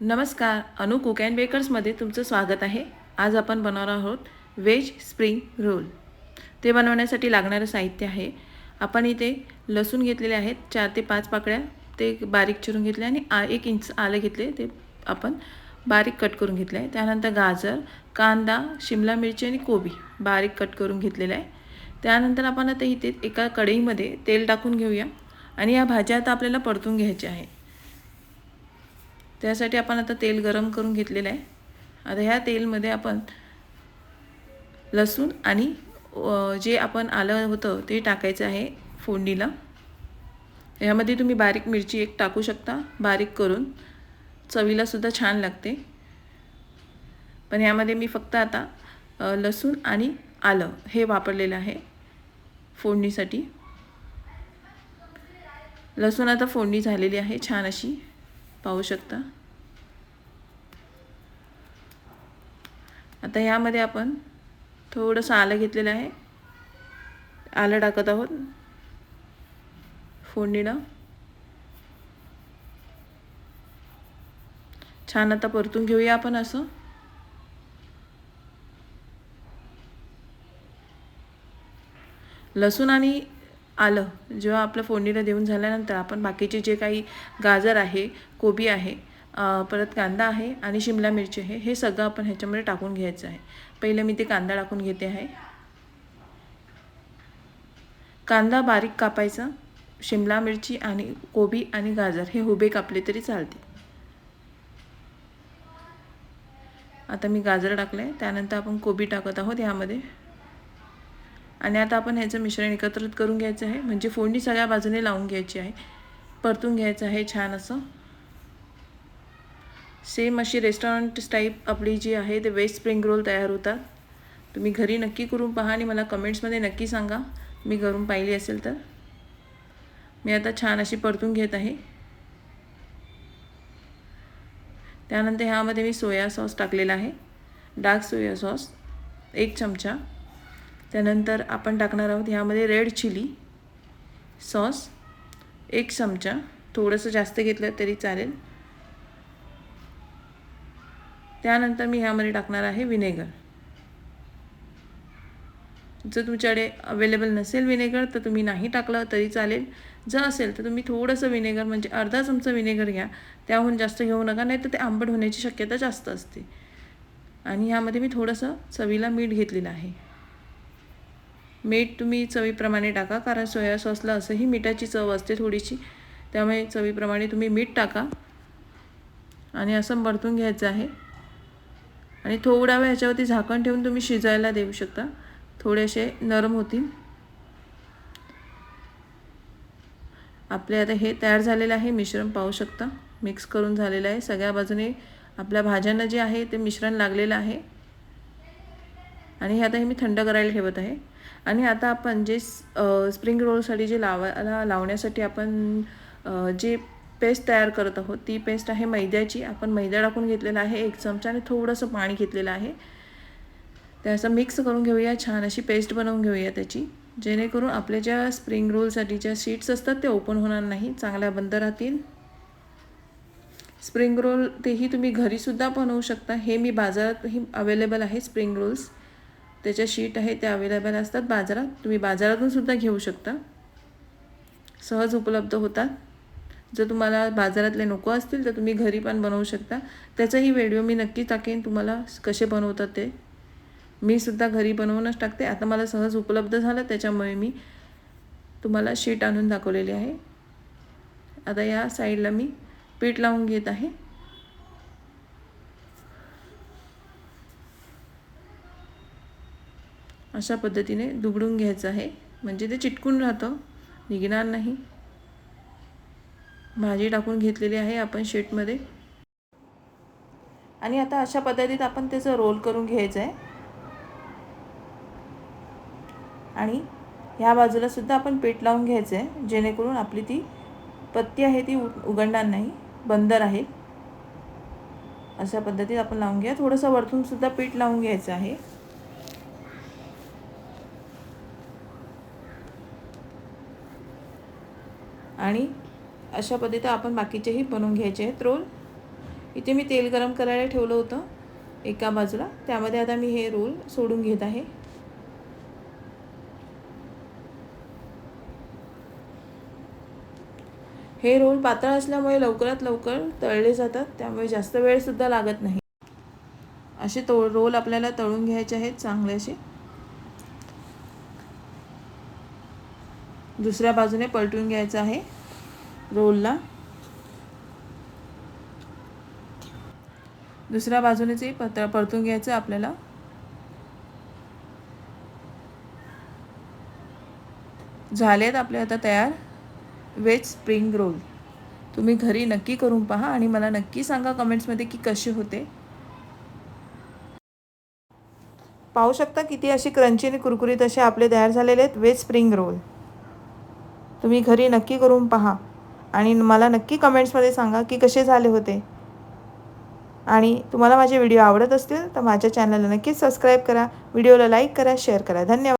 नमस्कार अनु cook and बेकर्समध्ये तुमचं स्वागत आहे. आज आपण बनवणार आहोत व्हेज स्प्रिंग रोल. ते बनवण्यासाठी लागणारं साहित्य आहे. आपण इथे लसूण घेतलेले आहेत चार ते पाच पाकळ्या ते बारीक चिरून घेतले आणि आ एक इंच आलं घेतले ते आपण बारीक कट करून घेतलं आहे. त्यानंतर गाजर कांदा शिमला मिरची आणि कोबी बारीक कट करून घेतलेलं आहे. त्यानंतर आपण आता इथे एका कढईमध्ये तेल टाकून घेऊया आणि या भाज्या आता आपल्याला परतून घ्यायच्या आहे त्यासाठी आपण आता तेल गरम करून घेतलेलं आहे. आता ह्या तेलमध्ये आपण लसूण आणि जे आपण आलं होतं ते टाकायचं आहे फोडणीला. ह्यामध्ये तुम्ही बारीक मिरची एक टाकू शकता बारीक करून. चवीलासुद्धा छान लागते. पण यामध्ये मी फक्त आता लसूण आणि आलं हे वापरलेलं आहे फोडणीसाठी. लसूण आता फोडणी झालेली आहे छान अशी. पाहू शकता. आता ह्यामध्ये आपण थोडंसं आलं घेतलेलं आहे. आलं टाकत आहोत. फोडणीनं. छान आता परतून घेऊया आपण असं. लसूण आणि आलं. जेव्हा आपलं फोडणीला देऊन झाल्यानंतर आपण बाकीचे जे काही गाजर आहे कोबी आहे परत कांदा आहे आणि शिमला मिरची आहे हे सगळं आपण ह्याच्यामध्ये टाकून घ्यायचं आहे. पहिले मी ते कांदा टाकून घेते आहे. कांदा बारीक कापायचा. शिमला मिरची आणि कोबी आणि गाजर हे हुबे कापले तरी चालते आता मी गाजर टाकलं आहे त्यानंतर आपण कोबी टाकत आहोत ह्यामध्ये आणि आता आपण ह्याचं मिश्रण एकत्रित करून घ्यायचं आहे. म्हणजे फोडणी सगळ्या बाजूने लावून घ्यायची आहे. परतून घ्यायचं आहे छान असं. सेम अशी रेस्टॉरंट टाईप आपली जी आहे ते वेज स्प्रिंग रोल तयार होतात. तुम्ही घरी नक्की करून पहा आणि मला कमेंट्समध्ये नक्की सांगा. मी घरून पाहिली असेल तर. मी आता छान अशी परतून घेत आहे. त्यानंतर ह्यामध्ये मी सोया सॉस टाकलेला आहे. डार्क सोया सॉस एक चमचा. त्यानंतर आपण टाकणार आहोत ह्यामध्ये रेड चिली सॉस. एक चमचा. थोडंसं जास्त घेतलं तरी चालेल. त्यानंतर मी ह्यामध्ये टाकणार आहे विनेगर. जर तुमच्याकडे अवेलेबल नसेल विनेगर तर तुम्ही नाही टाकलं तरी चालेल. जर असेल तर तुम्ही थोडंसं विनेगर म्हणजे अर्धा चमचा विनेगर घ्या. त्याहून जास्त घेऊ नका नाही तर ते आंबट होण्याची शक्यता जास्त असते. आणि ह्यामध्ये मी थोडंसं चवीला मीठ घेतलेलं आहे. मीठ तुम्ही चवीप्रमाणे टाका कारण सोया सॉसला असंही मिठाची चव असते थोडीशी. त्यामुळे चवीप्रमाणे तुम्ही मीठ टाका. आणि असं परतून घ्यायचं आहे. आणि थोडा वेळ ह्याच्यावरती झाकण ठेवून तुम्ही शिजायला देऊ शकता. थोडेसे नरम होतील. आपले आता हे तयार झालेलं आहे मिश्रण पाहू शकता. मिक्स करून झालेलं आहे. सगळ्या बाजूने आपल्या भाज्यांना जे आहे ते मिश्रण लागलेलं आहे. आणि हे आता हे मी थंड करायला ठेवत आहे. आणि आता आपण जे स्प्रिंग रोलसाठी जे लावायला लावण्यासाठी आपण जे पेस्ट तयार करत आहोत ती पेस्ट आहे मैद्याची. आपण मैदा टाकून घेतलेला आहे एक चमचा आणि थोडंसं पाणी घेतलेलं आहे. ते असं मिक्स करून घेऊया छान अशी पेस्ट बनवून घेऊया त्याची. जेणेकरून आपल्या ज्या स्प्रिंग रोलसाठी ज्या शीट्स असतात ते ओपन होणार नाही चांगल्या बंद राहतील. स्प्रिंग रोल तेही तुम्ही घरीसुद्धा बनवू शकता. हे मी बाजारातही अवेलेबल आहे स्प्रिंग रोल्स त्याच्या शीट आहे त्या अवेलेबल असतात बाजारात. तुम्ही बाजारातून सुद्धा घेऊ शकता. सहज उपलब्ध होतात. जर तुम्हाला बाजारातले नको असतील तर तुम्ही घरी पण बनवू शकता. त्याचाही व्हिडिओ मी नक्की टाकेन तुम्हाला कसे बनवतात ते. मी सुद्धा घरी बनवूनच टाकते. आता मला सहज उपलब्ध झालं त्याच्यामुळे मी तुम्हाला शीट आणून दाखवलेली आहे. आता या साईडला मी पीठ लावून घेत आहे. अशा पद्धतीने दुबडून घ्यायचं आहे. म्हणजे ते चिटकून राहतं. निघणार नाही. भाजी टाकून घेतलेली आहे आपण शेटमध्ये. आणि आता अशा पद्धतीत आपण त्याचं रोल करून घ्यायचं आहे. आणि ह्या बाजूला सुद्धा आपण पीठ लावून घ्यायचं आहे. जेणेकरून आपली ती पत्ती आहे ती उघडणार नाही. बंद राहील अशा पद्धतीत आपण लावून घ्या. थोडंसं वरतूनसुद्धा पीठ लावून घ्यायचं आहे. आणि अशा पद्धतीत आपण बाकीचेही बनवून घ्यायचे आहेत रोल. इथे मी तेल गरम करायला ठेवलं होतं एका बाजूला. त्यामध्ये आता मी हे रोल सोडून घेत आहे. हे रोल पातळ असल्यामुळे लवकरात लवकर तळले जातात. त्यामुळे जास्त वेळसुद्धा लागत नाही. असे तो रोल आपल्याला तळून घ्यायचे आहेत चांगले असे. दुसऱ्या बाजूने पलटून घ्यायचं आहे. रोलला. दुसऱ्या बाजूने पत्र परतून घ्यायचं आपल्याला. झालेत आपले आता तयार. Veg spring roll. तुम्ही घरी नक्की करून पहा आणि मला नक्की सांगा कमेंट्समध्ये की कसे होते. पाहू शकता किती अशी क्रंची आणि कुरकुरीत असे आपले तयार झालेले आहेत वेज स्प्रिंग रोल. तुम्ही घरी नक्की करून पहा. आणि मला नक्की कमेंट्समध्ये सांगा की कसे झाले होते. आणि तुम्हाला माझे व्हिडिओ आवडत असतील तर माझ्या चॅनलला नक्कीच सबस्क्राईब करा. व्हिडिओला लाईक करा शेअर करा. धन्यवाद.